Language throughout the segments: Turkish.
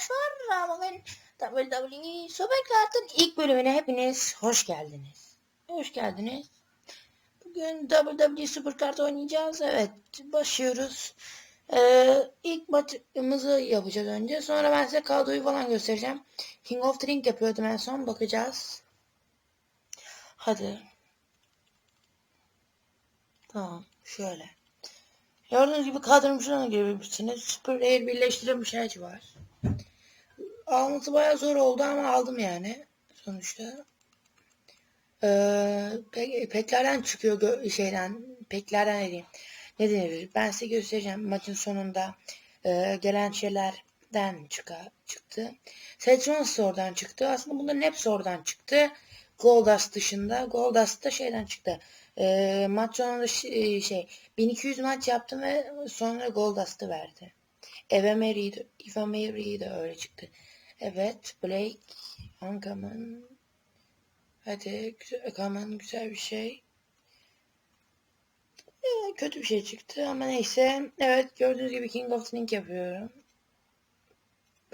arkadaşlar. Bugün WWE Supercard'ın ilk bölümüne hepiniz hoş geldiniz. Hoş geldiniz. Bugün WWE Supercard oynayacağız. Evet başlıyoruz. Ee, ilk maçımızı yapacağız önce. Sonra ben size kadroyu falan göstereceğim. King of the Ring yapıyordum en son. Bakacağız. Hadi. Tamam. Şöyle. Gördüğünüz gibi kadromu şuna görebilirsiniz. Super Air birleştirilmiş her var. Alması bayağı zor oldu ama aldım yani. Sonuçta. Ee, pe peklerden çıkıyor şeyden. Peklerden ne diyeyim. Ne denir? Ben size göstereceğim. Maçın sonunda e, gelen şeylerden çıka, çıktı. Seth oradan çıktı. Aslında bunların hepsi oradan çıktı. Goldust dışında. Goldust da şeyden çıktı. E, maç sonunda şey, şey 1200 maç yaptım ve sonra Goldust'ı verdi. Eva Mary'de, Eva Mary de öyle çıktı. Evet Blake Uncommon Hadi Uncommon güzel bir şey. Ee, kötü bir şey çıktı ama neyse. Evet gördüğünüz gibi King of the Ring yapıyorum.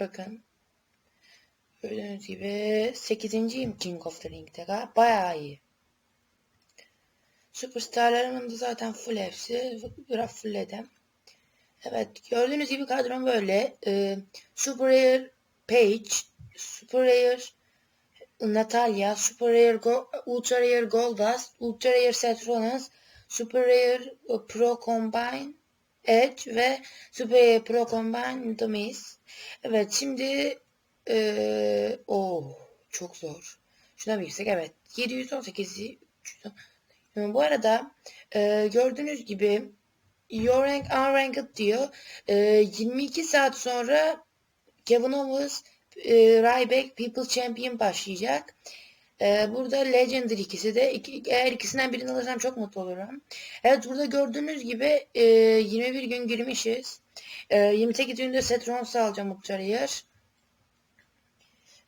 Bakın. Gördüğünüz gibi 8. King of the Ring'de. Bayağı iyi. Superstarlarımın da zaten full hepsi. Biraz fullledim. Evet gördüğünüz gibi kadrom böyle. Ee, Super Rare Page, Super Natalia, Super Rare Go Ultra Rare Goldust, Ultra Rare Rollins, Super Rare Pro Combine Edge ve Super Rare Pro Combine Miz. Evet şimdi ee, oh, çok zor. Şuna bir girsek evet. 718'i bu arada e, gördüğünüz gibi Your Rank Unranked diyor. E, 22 saat sonra Kevin Owens e, Ryback People Champion başlayacak. E, burada Legendary ikisi de. İki, eğer ikisinden birini alırsam çok mutlu olurum. Evet burada gördüğünüz gibi e, 21 gün girmişiz. E, 28 günde Seth Rollins alacağım Ultra'yı.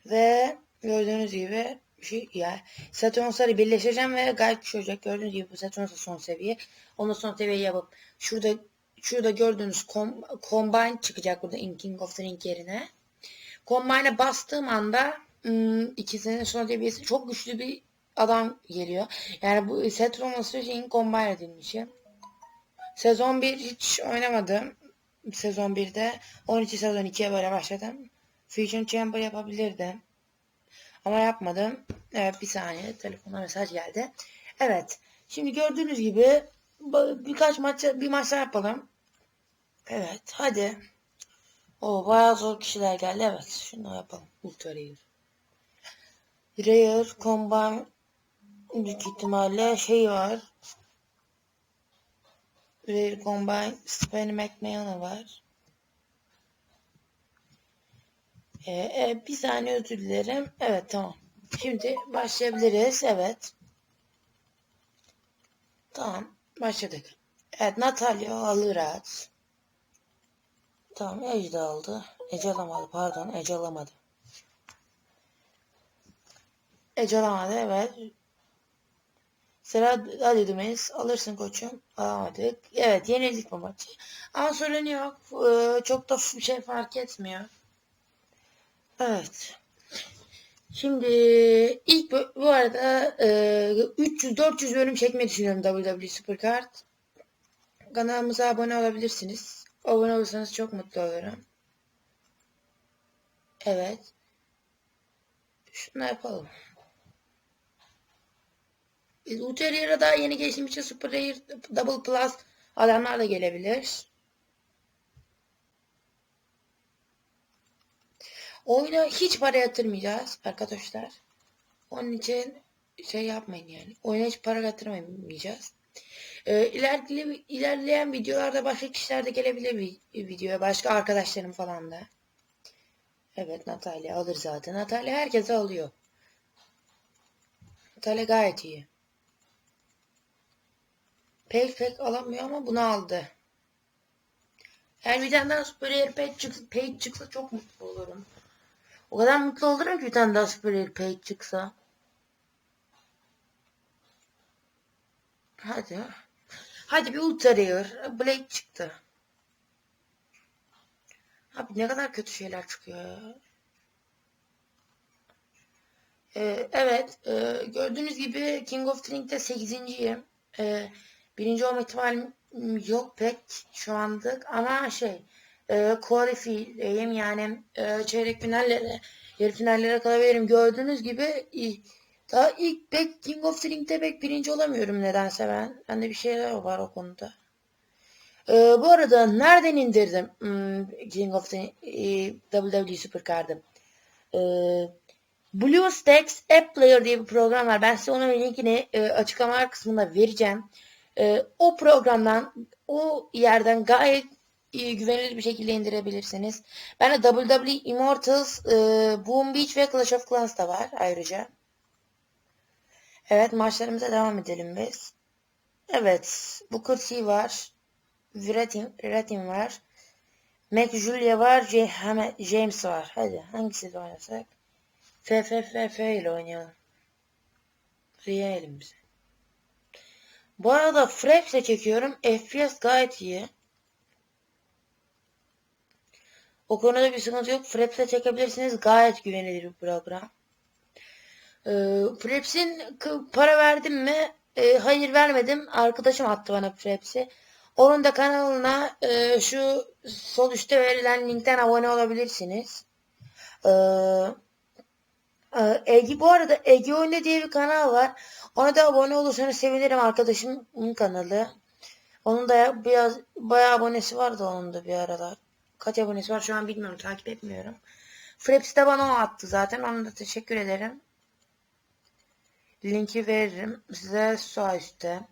Ve gördüğünüz gibi şey ya Saturns'ları birleştireceğim ve gayet güçlü olacak. Gördüğünüz gibi bu Saturns'a son seviye. Onu son seviye yapıp şurada şurada gördüğünüz com, Combine çıkacak burada in King of the Ring yerine. Combine'e bastığım anda ım, ikisinin son seviyesi çok güçlü bir adam geliyor. Yani bu Saturnus'u şeyin Combine edilmişi. Sezon 1 hiç oynamadım. Sezon 1'de 12 sezon 2'ye böyle başladım. Fusion Chamber yapabilirdim. Ama yapmadım. Evet bir saniye telefona mesaj geldi. Evet. Şimdi gördüğünüz gibi birkaç maç bir maç yapalım. Evet hadi. O bayağı zor kişiler geldi. Evet şunu yapalım. Ultra Rare. Rare Combine büyük ihtimalle şey var. Rare Combine Spenny McMahon var. Ee, e, bir saniye özür dilerim. Evet tamam. Şimdi başlayabiliriz. Evet. Tamam. Başladık. Evet Natalya alırız. Tamam Ece aldı. Ece alamadı pardon. Ece alamadı. Ece alamadı evet. Sıra hadi Dümeyiz. Alırsın koçum. Alamadık. Evet yenildik bu maçı. Ama sorun yok. Ee, çok da şey fark etmiyor. Evet. Şimdi ilk bu arada e, 300-400 bölüm çekmeyi düşünüyorum WWE Supercard. Kanalımıza abone olabilirsiniz. Abone olursanız çok mutlu olurum. Evet. Şunu yapalım. Ulterior'a daha yeni geçtiğim için Super Rare Double Plus adamlar da gelebilir. Oyuna hiç para yatırmayacağız arkadaşlar. Onun için şey yapmayın yani. Oyuna hiç para yatırmayacağız. Ee, ilerleyen videolarda başka kişiler de gelebilir videoya. Başka arkadaşlarım falan da. Evet Natalya alır zaten. Natalya herkese alıyor. Natalya gayet iyi. Pek pek alamıyor ama bunu aldı. Eğer bir tane daha Super Page çıksa, page çıksa çok mutlu olurum. O kadar mutlu olurum ki bir tane daha Super Page çıksa. Hadi. Hadi bir Ultra. Blake çıktı. Abi ne kadar kötü şeyler çıkıyor. Ee, evet, e, gördüğünüz gibi King of the Ring'de 8.yim. Ee, birinci olma ihtimalim yok pek şu andık ama şey e, qualify'deyim yani e, çeyrek finallere, yarı finallere kalabilirim. Gördüğünüz gibi daha ilk pek King of the Ring'de pek birinci olamıyorum nedense ben. Bende bir şeyler var o konuda. Ee, bu arada nereden indirdim hmm, King of the e, WWE Supercard'ı? Ee, BlueStacks App Player diye bir program var. Ben size onun linkini e, açıklama kısmında vereceğim. E, o programdan, o yerden gayet e, güvenilir bir şekilde indirebilirsiniz. Ben de WWE Immortals, e, Boom Beach ve Clash of Clans da var ayrıca. Evet maçlarımıza devam edelim biz. Evet Booker T var. Ratim, Ratim var. Mac Julia var. James var. Hadi hangisiyle oynasak? FFFF ile oynayalım. Yiyelim bize. Bu arada Fraps'e çekiyorum. FPS gayet iyi. O konuda bir sıkıntı yok. Fraps'e çekebilirsiniz. Gayet güvenilir bir program. Ee, Fraps'in para verdim mi? Ee, hayır vermedim. Arkadaşım attı bana Fraps'i. Onun da kanalına e, şu sol üstte verilen linkten abone olabilirsiniz. Ee, ee, Ege, bu arada Ege Oyunda diye bir kanal var. Ona da abone olursanız sevinirim arkadaşımın kanalı. Onun da biraz bayağı abonesi vardı onun da bir aralar. Kaç abonesi var şu an bilmiyorum takip etmiyorum. Fraps de bana o attı zaten. Ona da teşekkür ederim. Linki veririm size sağ üstte.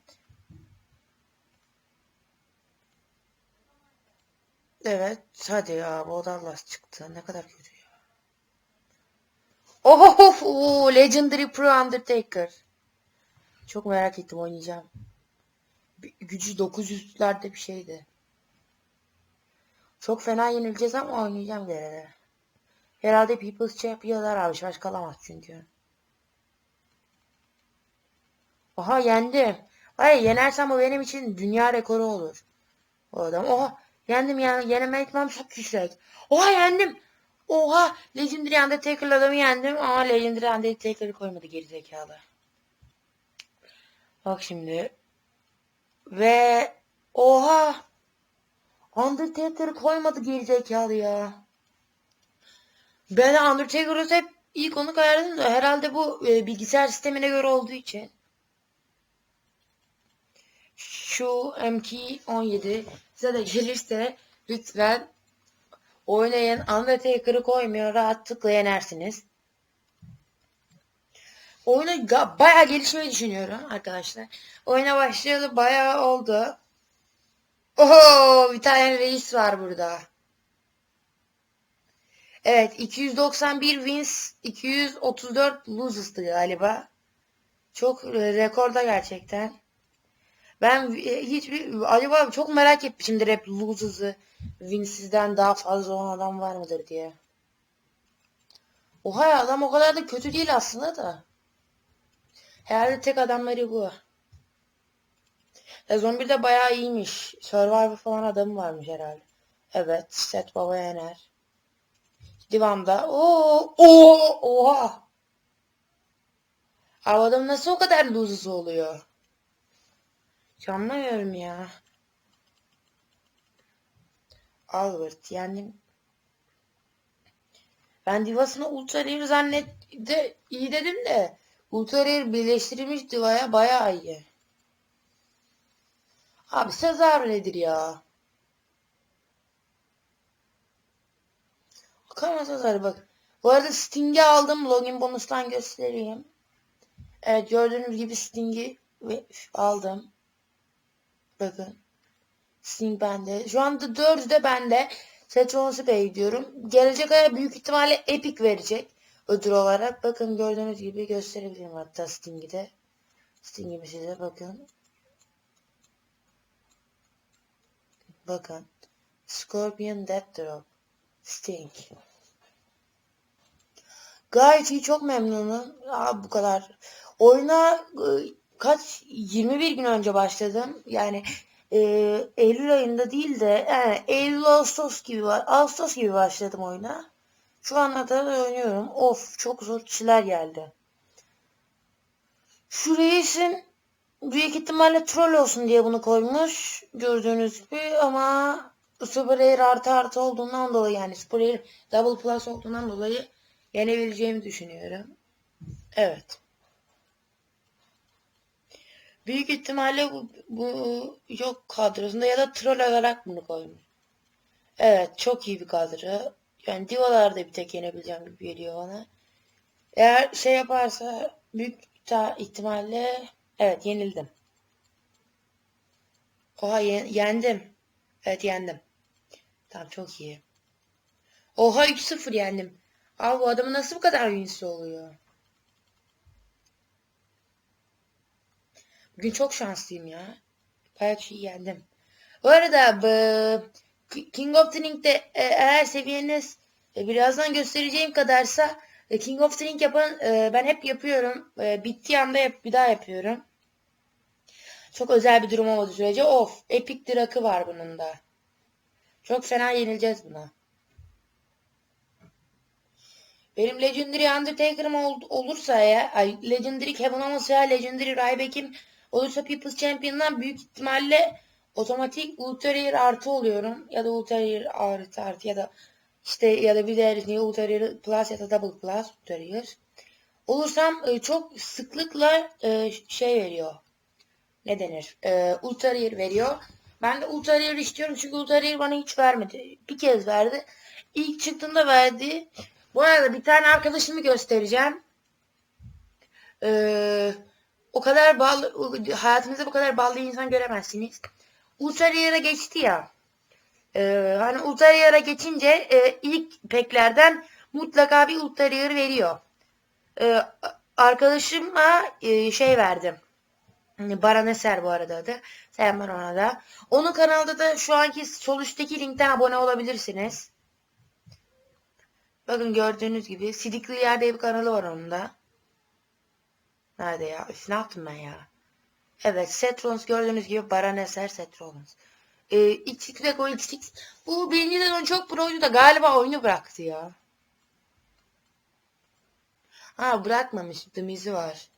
Evet hadi ya bu Dallas çıktı. Ne kadar kötü ya. Oh, oh, Legendary Pro Undertaker. Çok merak ettim oynayacağım. Gücü 900'lerde bir şeydi. Çok fena yenileceğiz ama oynayacağım gene de. Herhalde People's Champion'lar abi. Şaş kalamaz çünkü. Oha yendim. Vay yenersem o benim için dünya rekoru olur. O adam. Oha yendim ya. Yeneme ihtimam çok yüksek. Oha yendim. Oha Legendary Undertaker adamı yendim ama Legendary Undertaker'ı koymadı gerizekalı. Bak şimdi. Ve oha Undertaker'ı koymadı gerizekalı ya. Ben Undertaker'ı hep ilk onu koyardım da herhalde bu e, bilgisayar sistemine göre olduğu için. Şu MK17 size de gelirse lütfen oynayın. Undertaker'ı koymuyor. Rahatlıkla yenersiniz. Oyunu bayağı gelişmeyi düşünüyorum arkadaşlar. Oyuna başlayalı bayağı oldu. Oho bir tane reis var burada. Evet 291 wins 234 loses'tı galiba. Çok rekorda gerçekten. Ben e, hiçbir acaba çok merak etmişimdir hep loses'ı wins'izden daha fazla olan adam var mıdır diye. Oha ya adam o kadar da kötü değil aslında da. Herhalde tek adamları bu. Sezon 1'de bayağı iyiymiş. Survivor falan adamı varmış herhalde. Evet. Set Baba Yener. Divamda. Oo, oo, oha. Abi adam nasıl o kadar losers oluyor? Hiç anlamıyorum ya. Albert yani ben Divas'ını Ultra Rare zannet de iyi dedim de Ultra Rare birleştirilmiş Diva'ya bayağı iyi. Abi Sezar nedir ya? Bakalım Sezar bak. Bu arada Sting'i aldım. Login bonustan göstereyim. Evet gördüğünüz gibi Sting'i aldım. Bakın. Sting bende. Şu anda dördü de bende. Setronus'u bekliyorum. Gelecek aya büyük ihtimalle Epic verecek. Ödül olarak. Bakın gördüğünüz gibi gösterebilirim hatta Sting'i de. Sting'imi size bakın. Bakın. Scorpion Death Drop. Sting. Gayet iyi çok memnunum. Aa, bu kadar. Oyuna e, kaç 21 gün önce başladım. Yani e, Eylül ayında değil de yani Eylül Ağustos gibi. Ağustos gibi başladım oyuna. Şu ana kadar oynuyorum. Of çok zor kişiler geldi. Şu reisin büyük ihtimalle troll olsun diye bunu koymuş. Gördüğünüz gibi ama Super Air artı artı olduğundan dolayı yani Super Air Double Plus olduğundan dolayı yenebileceğimi düşünüyorum. Evet. Büyük ihtimalle bu, bu yok kadrosunda ya da troll olarak bunu koymuş. Evet çok iyi bir kadro. Yani divalarda bir tek yenebileceğim gibi geliyor bana. Eğer şey yaparsa büyük ihtimalle evet yenildim. Oha yendim. Evet yendim. Tamam çok iyi. Oha 3-0 yendim. Abi bu adamın nasıl bu kadar winsi oluyor? Bugün çok şanslıyım ya. Bayağı şey yendim. Bu arada bu King of the Ring'de e, eğer seviyeniz e, birazdan göstereceğim kadarsa e, King of the Ring yapan ben hep yapıyorum. Bittiği anda hep bir daha yapıyorum. Çok özel bir durum olmadığı sürece of. Epic Drak'ı var bunun da. Çok fena yenileceğiz buna. Benim Legendary Undertaker'ım ol, olursa ya, Legendary Kevin Owens veya Legendary Ryback'im olursa People's Champion'dan büyük ihtimalle otomatik Ulterior artı oluyorum. Ya da Ulterior artı artı ya da işte ya da bir değerini Ulterior Plus ya da Double Plus Ulterior. Olursam e, çok sıklıkla e, şey veriyor. Ne denir? E, Ulterior veriyor. Ben de Ulterior istiyorum çünkü Ulterior bana hiç vermedi. Bir kez verdi. İlk çıktığında verdi. Bu arada bir tane arkadaşımı göstereceğim. Ee, o kadar bağlı, hayatınızda bu kadar bağlı insan göremezsiniz. Ulterior'a geçti ya. E, hani Ulterior'a geçince e, ilk peklerden mutlaka bir Ulterior veriyor. E, arkadaşıma e, şey verdim. Baran Eser bu arada adı. Selamlar ona da. Onun kanalda da şu anki sol üstteki linkten abone olabilirsiniz. Bakın gördüğünüz gibi Sidikli yerde bir kanalı var onun da. Nerede ya? Üf, ne yaptım ben ya? Evet Setrons gördüğünüz gibi Baran Eser Setrons. Ee, XX ve Go XX. Bu birinci sezon çok proydu da galiba oyunu bıraktı ya. Ha bırakmamış. Demizi var.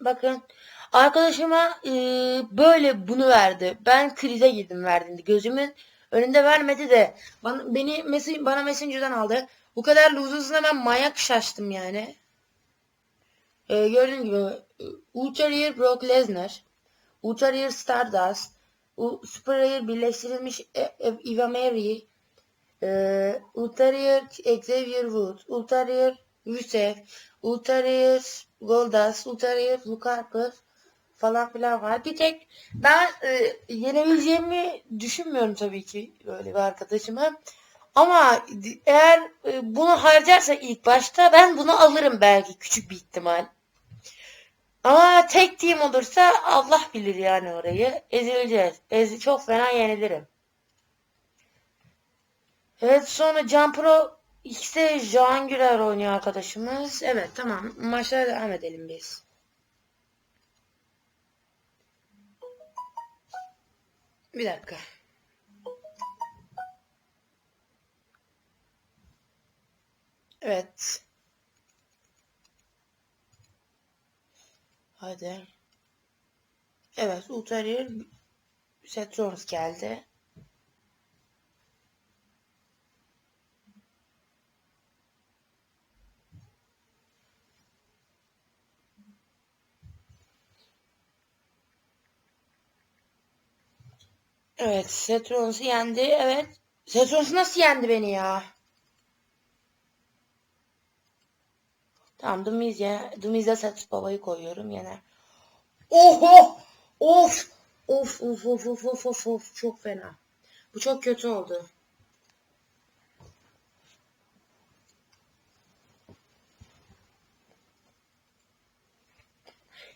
Bakın arkadaşıma e, böyle bunu verdi. Ben krize girdim verdiğinde. Gözümün önünde vermedi de bana, beni mes bana Messenger'dan aldı. Bu kadar loses'ına ben manyak şaştım yani. E, gördüğün gibi Ulterior Brock Lesnar, Ulterior Stardust, Super Air birleştirilmiş e, e, Eva Marie, e, Ulterior Xavier Wood, Ulterior Rusev, Ulterior Goldust, Ulterior Luke Harper falan filan var. Bir tek ben e, yenebileceğimi düşünmüyorum tabii ki böyle bir arkadaşıma. Ama eğer e, bunu harcarsa ilk başta ben bunu alırım belki küçük bir ihtimal. Ama tek team olursa Allah bilir yani orayı. Ezileceğiz. Ezi çok fena yenilirim. Evet sonra Can Pro X'de Jean Güler oynuyor arkadaşımız. Evet tamam maçlara devam edelim biz. Bir dakika. Evet. Hadi. Evet Ulterior Setrons geldi. Evet Setrons'u yendi. Evet. Setrons nasıl yendi beni ya? Tamam Dumiz'e Dumiz'e Set Baba'yı koyuyorum yine. Oho! Of! Of of of of of of of çok fena. Bu çok kötü oldu.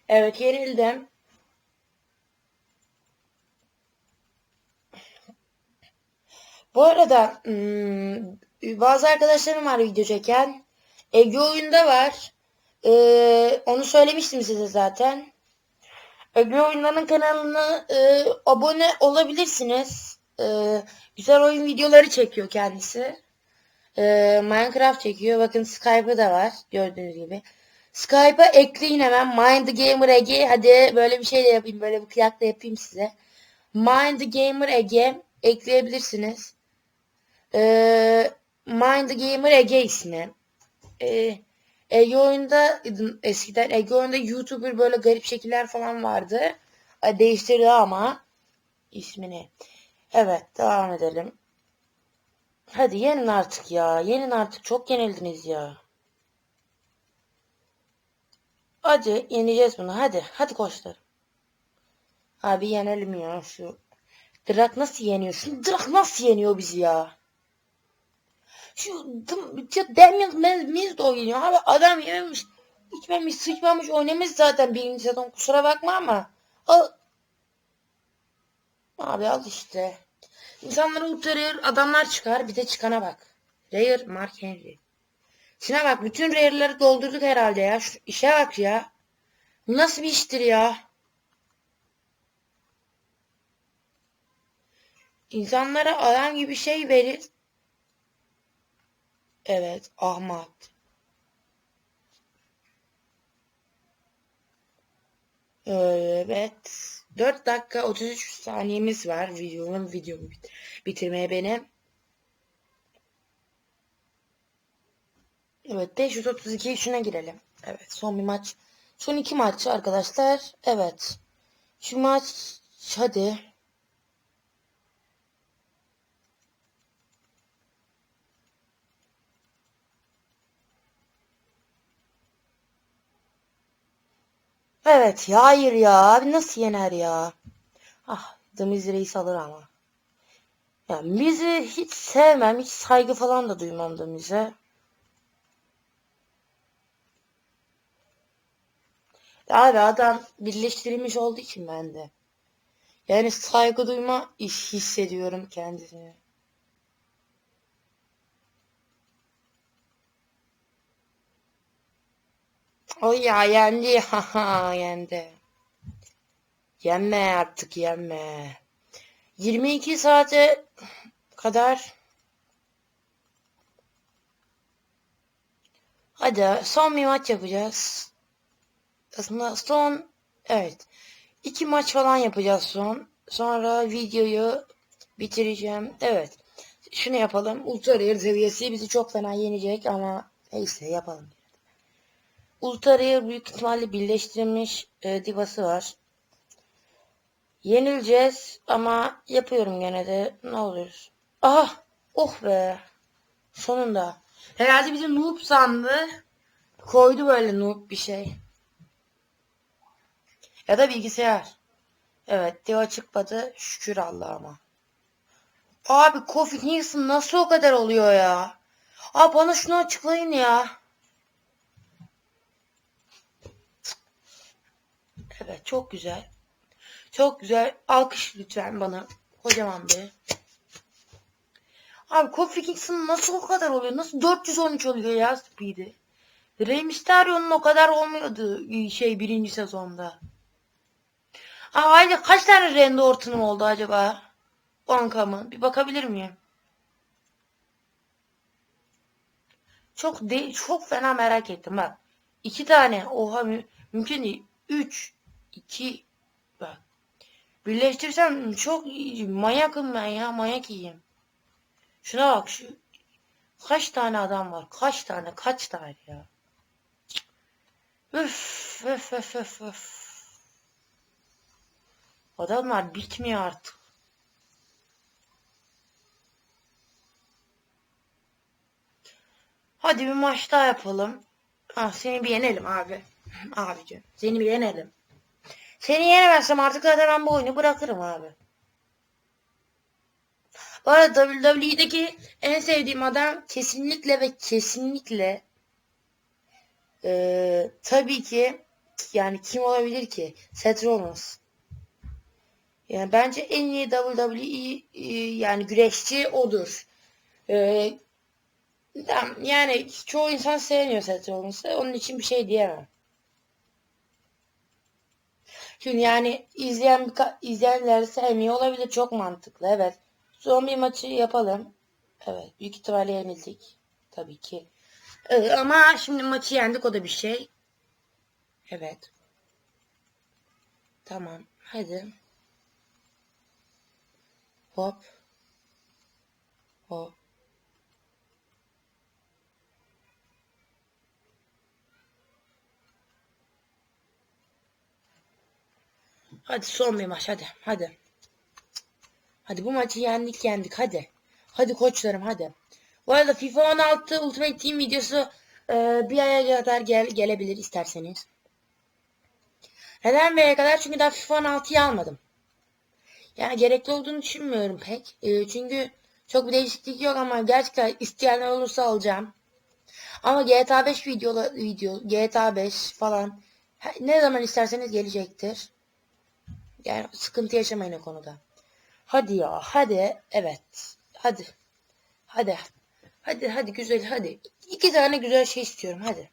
Evet yenildim. Bu arada hmm, bazı arkadaşlarım var video çeken. Ege oyunda var. Ee, onu söylemiştim size zaten. Ege Oyunları'nın kanalına e, abone olabilirsiniz. E, güzel oyun videoları çekiyor kendisi. E, Minecraft çekiyor. Bakın Skype'ı da var. Gördüğünüz gibi. Skype'a ekleyin hemen. Mind Gamer Ege. Hadi böyle bir şey de yapayım. Böyle bir kıyak da yapayım size. Mind Gamer Ege ekleyebilirsiniz. E, Mind Gamer Ege ismi. E, Ege oyunda eskiden Ege oyunda YouTuber böyle garip şekiller falan vardı. E, Değiştirdi ama ismini. Evet devam edelim. Hadi yenin artık ya. Yenin artık. Çok yenildiniz ya. Hadi yeneceğiz bunu. Hadi. Hadi koçlar. Abi yenelim ya şu. Drak nasıl yeniyor? Şu Drak nasıl yeniyor bizi ya? Şu ya Daniel Mizdo yeniyor. Abi adam yememiş. içmemiş, sıçmamış, oynamış zaten birinci sezon. Kusura bakma ama. Al. Abi al işte. İnsanları utarır, adamlar çıkar. Bir de çıkana bak. Rare Mark Henry. Şuna bak bütün rare'ları doldurduk herhalde ya. Şu işe bak ya. Bu nasıl bir iştir ya? İnsanlara adam gibi şey verir. Evet, Ahmet. Evet. 4 dakika 33 saniyemiz var videonun videomu bitirmeye benim. Evet 532 şuna girelim. Evet son bir maç. Son iki maç arkadaşlar. Evet. Şu maç hadi. Evet ya hayır ya nasıl yener ya? Ah Demiz Reis alır ama. Ya Miz'i hiç sevmem hiç saygı falan da duymam Demiz'e. Abi adam birleştirilmiş olduğu için ben de. Yani saygı duyma hissediyorum kendisine. O ya yendi. Haha yendi. Yenme artık yenme. 22 saate kadar Hadi son bir maç yapacağız. Aslında son evet. iki maç falan yapacağız son. Sonra videoyu bitireceğim. Evet. Şunu yapalım. Ultra Rare seviyesi bizi çok fena yenecek ama neyse yapalım. Ultra büyük ihtimalle birleştirilmiş e, divası var. Yenileceğiz ama yapıyorum gene de. Ne oluyoruz? Aha! Oh be! Sonunda. Herhalde bizi noob sandı. Koydu böyle noob bir şey. Ya da bilgisayar. Evet diyor çıkmadı. Şükür Allah'ıma. Abi Kofi Kingston nasıl o kadar oluyor ya? Abi bana şunu açıklayın ya. Evet çok güzel. Çok güzel. Alkış lütfen bana. Kocaman bir. Abi Kofi Kingston nasıl o kadar oluyor? Nasıl 413 oluyor ya speed'i? Rey Mysterio'nun o kadar olmuyordu şey birinci sezonda. Aa, ayrıca kaç tane rende ortanım oldu acaba? Bankamın. Bir bakabilir miyim? Çok değil, çok fena merak ettim bak. İki tane. Oha mü mümkün değil. Üç. İki. Bak. Birleştirsem çok. Manyakım ben ya. Manyak iyiyim. Şuna bak şu. Kaç tane adam var? Kaç tane? Kaç tane ya? Üf, üf, üf, üf, üf. Adamlar bitmiyor artık. Hadi bir maç daha yapalım. Ah, seni bir yenelim abi. Abicim seni bir yenelim. Seni yenemezsem artık zaten ben bu oyunu bırakırım abi. Bu arada WWE'deki en sevdiğim adam kesinlikle ve kesinlikle ee, tabii ki yani kim olabilir ki? Seth Rollins. Yani bence en iyi WWE e, yani güreşçi odur. Ee, yani çoğu insan sevmiyor Seth Rollins'ı. Onun için bir şey diyemem. Şimdi yani izleyen izleyenler sevmiyor olabilir. Çok mantıklı. Evet. Son bir maçı yapalım. Evet. Büyük ihtimalle yenildik. Tabii ki. Ee, ama şimdi maçı yendik. O da bir şey. Evet. Tamam. Hadi. Hop. Hop. Hadi son bir maç hadi. Hadi. Hadi bu maçı yendik yendik hadi. Hadi koçlarım hadi. Bu arada FIFA 16 Ultimate Team videosu e, bir aya kadar gel gelebilir isterseniz. Neden bir aya kadar? Çünkü daha FIFA 16'yı almadım. Yani gerekli olduğunu düşünmüyorum pek. E, çünkü çok bir değişiklik yok ama gerçekten isteyenler olursa alacağım. Ama GTA 5 video, video GTA 5 falan ne zaman isterseniz gelecektir. Yani sıkıntı yaşamayın o konuda. Hadi ya hadi. Evet. Hadi. Hadi. Hadi hadi güzel hadi. İki tane güzel şey istiyorum hadi.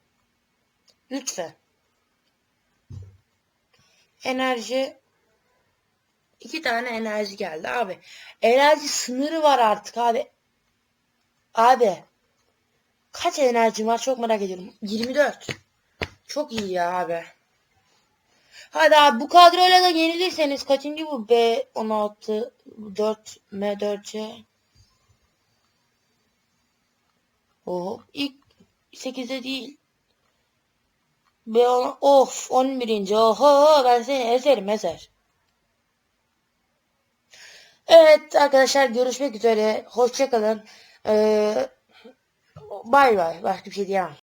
Lütfen. Enerji. İki tane enerji geldi abi. Enerji sınırı var artık abi. Abi kaç enerjim var çok merak ediyorum. 24 çok iyi ya abi Hadi abi bu kadroyla da yenilirseniz kaçıncı bu B16 4 M4C? Oh ilk 8'de değil. B10 of 11. Oho ben seni ezerim ezer. Evet arkadaşlar görüşmek üzere. Hoşçakalın. Ee, bay bay. Başka bir şey diyemem.